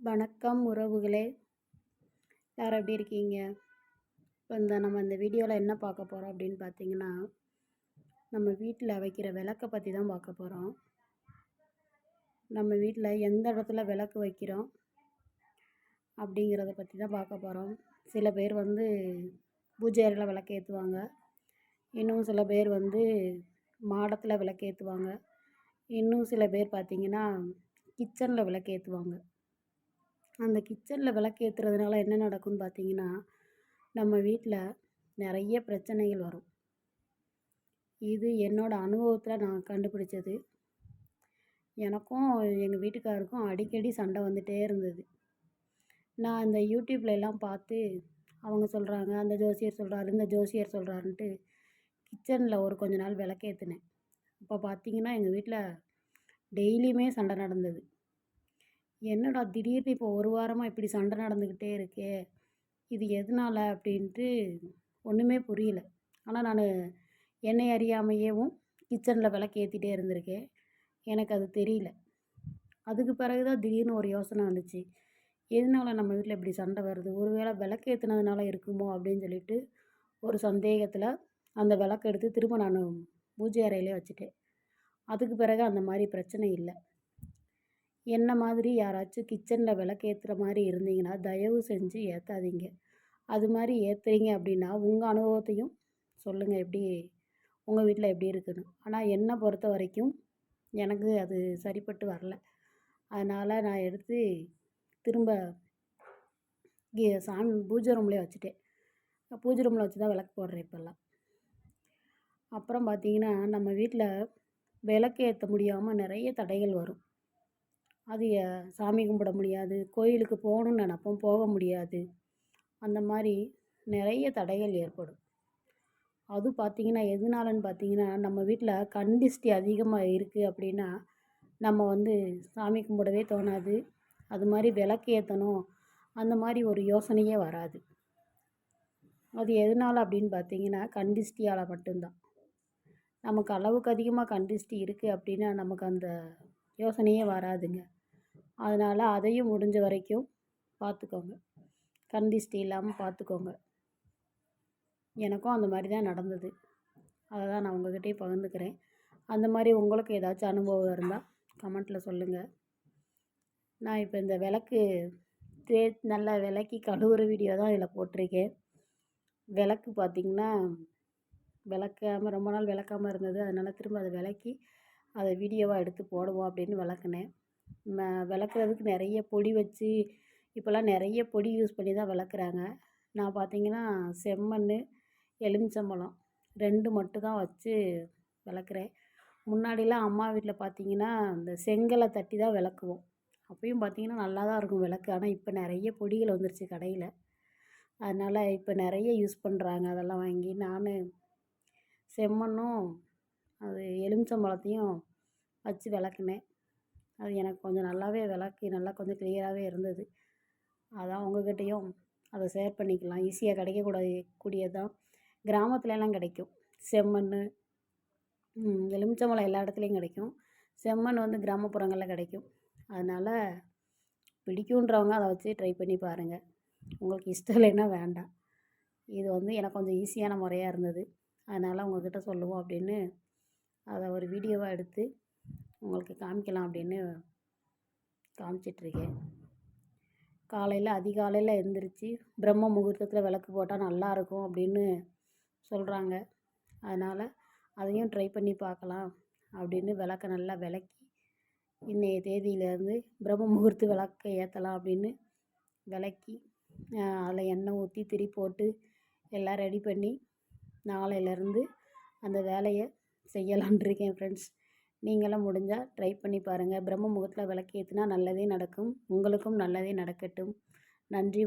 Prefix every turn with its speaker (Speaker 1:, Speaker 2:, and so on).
Speaker 1: வணக்கம் உறவுகளே. யார் எப்படி இருக்கீங்க? இப்போ இந்த நம்ம இந்த வீடியோவில் என்ன பார்க்க போகிறோம் அப்படின்னு பார்த்தீங்கன்னா நம்ம வீட்டில் வைக்கிற விளக்கை பற்றி தான் பார்க்க போகிறோம் நம்ம வீட்டில் எந்த இடத்துல விளக்கு வைக்கிறோம் அப்படிங்கிறத பற்றி தான் பார்க்க போகிறோம் சில பேர் வந்து பூஜை அறையில் விளக்கு ஏற்றுவாங்க இன்னும் சில பேர் வந்து மாடத்தில் விளக்கு ஏற்றுவாங்க இன்னும் சில பேர் பார்த்திங்கன்னா கிச்சனில் விளக்கு ஏற்றுவாங்க அந்த கிச்சனில் விளக்கு ஏற்றுறதுனால என்ன நடக்கும்னு பார்த்தீங்கன்னா நம்ம வீட்டில் நிறைய பிரச்சனைகள் வரும். இது என்னோடய அனுபவத்தில் நான் கண்டுபிடிச்சது. எனக்கும் எங்கள் வீட்டுக்காருக்கும் அடிக்கடி சண்டை வந்துகிட்டே இருந்தது. நான் அந்த யூடியூப்ல எல்லாம் பார்த்து அவங்க சொல்கிறாங்க அந்த ஜோசியர் சொல்கிறாரு இந்த ஜோசியர் சொல்கிறாருன்ட்டு கிச்சனில் ஒரு கொஞ்ச நாள் விளக்கேற்றுனேன் இப்போ பார்த்தீங்கன்னா எங்கள் வீட்டில் டெய்லியுமே சண்டை நடந்தது. என்னடா திடீர்னு இப்போ ஒரு வாரமாக இப்படி சண்டை நடந்துக்கிட்டே இருக்கே? இது எதனால்? அப்படின்ட்டு ஒன்றுமே புரியல. ஆனால் நான் என்னை அறியாமையேவும் கிச்சனில் விளக்கு ஏற்றிட்டே இருந்திருக்கேன். எனக்கு அது தெரியல. அதுக்கு பிறகு தான் திடீர்னு ஒரு யோசனை வந்துச்சு. எதனால நம்ம வீட்டில் இப்படி சண்டை வருது? ஒரு வேளை விளக்கு ஏற்றுனதுனால இருக்குமோ? அப்படின்னு சொல்லிட்டு ஒரு சந்தேகத்தில் அந்த விளக்கு எடுத்து திரும்ப நான் பூஜை அறையிலே வச்சுட்டேன். அதுக்கு பிறகு அந்த மாதிரி பிரச்சனை இல்லை. என்ன மாதிரி யாராச்சும் கிச்சனில் விளக்கேற்றுற மாதிரி இருந்தீங்கன்னா தயவு செஞ்சு ஏற்றாதீங்க அது மாதிரி ஏற்றுறீங்க அப்படின்னா உங்கள் அனுபவத்தையும் சொல்லுங்கள் எப்படி உங்கள் வீட்டில் எப்படி இருக்குன்னு. ஆனால் என்னை பொறுத்த வரைக்கும் எனக்கு அது சரிப்பட்டு வரல. அதனால் நான் எடுத்து திரும்ப சாமி பூஜை ரூம்லேயே வச்சுட்டேன். பூஜை ரூமில் வச்சு தான் விளக்கு போடுறேன் இப்போல்லாம். அப்புறம் பார்த்திங்கன்னா நம்ம வீட்டில் விளக்கு ஏற்ற முடியாமல் நிறைய தடைகள் வரும். அது சாமி கும்பிட முடியாது. கோயிலுக்கு போகணுன்னு நினப்போம் போக முடியாது. அந்த மாதிரி நிறைய தடைகள் ஏற்படும். அது பார்த்திங்கன்னா எதனாலன்னு பார்த்திங்கன்னா நம்ம வீட்டில் கண்டிஷ்டி அதிகமாக இருக்குது அப்படின்னா நம்ம வந்து சாமி கும்பிடவே தோணாது. அது மாதிரி விளக்கு ஏற்றணும் அந்த மாதிரி ஒரு யோசனையே வராது. அது எதனால் அப்படின்னு பார்த்தீங்கன்னா கண்டிஷ்டியால் மட்டும்தான். நமக்கு அளவுக்கு அதிகமாக கண்டிஷ்டி இருக்குது அப்படின்னா நமக்கு அந்த யோசனையே வராதுங்க. அதனால் அதையும் முடிஞ்ச வரைக்கும் பார்த்துக்கோங்க கண் திஷ்டி இல்லாமல் பார்த்துக்கோங்க எனக்கும் அந்த மாதிரி தான் நடந்தது. அதை தான் நான் உங்கள்கிட்டயே பகிர்ந்துக்கிறேன். அந்த மாதிரி உங்களுக்கு ஏதாச்சும் அனுபவம் இருந்தால் கமெண்ட்டில் சொல்லுங்கள் நான் இப்போ இந்த விளக்கு தே நல்லா விளக்கி கழுவுற வீடியோ தான் இதில் போட்டிருக்கேன். விளக்கு பார்த்திங்கன்னா விளக்காமல் ரொம்ப நாள் விளக்காமல் இருந்தது. அதனால் திரும்ப அதை விளக்கி அதை வீடியோவாக எடுத்து போடுவோம் அப்படின்னு விளக்குனேன். ம விளக்குறதுக்கு நிறைய பொடி வச்சு இப்போல்லாம் நிறைய பொடி யூஸ் பண்ணி தான் விளக்குறாங்க. நான் பார்த்திங்கன்னா செம்மண் எலுமிச்சம்பழம் ரெண்டு மட்டும் தான் வச்சு விளக்குறேன். முன்னாடிலாம் அம்மா வீட்டில் பார்த்திங்கன்னா இந்த செங்கலை தட்டி தான் விளக்குவோம். அப்பயும் பார்த்திங்கன்னா நல்லா தான் இருக்கும் விளக்கு. ஆனால் இப்போ நிறைய பொடிகள் வந்துருச்சு கடையில். அதனால் இப்போ நிறைய யூஸ் பண்ணுறாங்க அதெல்லாம் வாங்கி நான் செம்மண்ணும் அது எலுமிச்சம்பழத்தையும் வச்சு விளக்குனேன். அது எனக்கு கொஞ்சம் நல்லாவே விளக்கி நல்லா கொஞ்சம் கிளியராகவே இருந்தது. அதான் உங்கள்கிட்டையும் அதை ஷேர் பண்ணிக்கலாம். ஈஸியாக கிடைக்கக்கூடாது கூடியது தான் கிராமத்துலலாம் கிடைக்கும். செம்மண் எலுமிச்சம்பழம் எல்லா இடத்துலையும் கிடைக்கும். செம்மண் வந்து கிராமப்புறங்களில் கிடைக்கும். அதனால் பிடிக்குன்றவங்க அதை வச்சு ட்ரை பண்ணி பாருங்கள் உங்களுக்கு இஷ்டம் இல்லைன்னா வேண்டாம். இது வந்து எனக்கு கொஞ்சம் ஈஸியான முறையாக இருந்தது. அதனால் உங்கள்கிட்ட சொல்லுவோம் அப்படின்னு அதை ஒரு வீடியோவாக எடுத்து உங்களுக்கு காமிக்கலாம் அப்படின்னு காமிச்சிட்ருக்கேன். காலையில் அதிகாலையில் எழுந்திரிச்சி பிரம்ம முகூர்த்தத்தில் விளக்கு போட்டால் நல்லாயிருக்கும் அப்படின்னு சொல்கிறாங்க அதனால் அதையும் ட்ரை பண்ணி பார்க்கலாம் அப்படின்னு விளக்க நல்லா விளக்கி இன்றைய தேதியிலேருந்து பிரம்ம முகூர்த்த விளக்கை ஏற்றலாம் அப்படின்னு விளக்கி அதில் எண்ணெய் ஊற்றி திரி போட்டு எல்லாம் ரெடி பண்ணி நாளையிலேருந்து அந்த வேலையை செய்யலான் இருக்கேன் ஃப்ரெண்ட்ஸ் நீங்களும் முடிஞ்சால் ட்ரை பண்ணி பாருங்கள் பிரம்ம முகூர்த்தத்தில் விளக்கு ஏற்றினா நல்லதே நடக்கும். உங்களுக்கும் நல்லதே நடக்கட்டும். நன்றி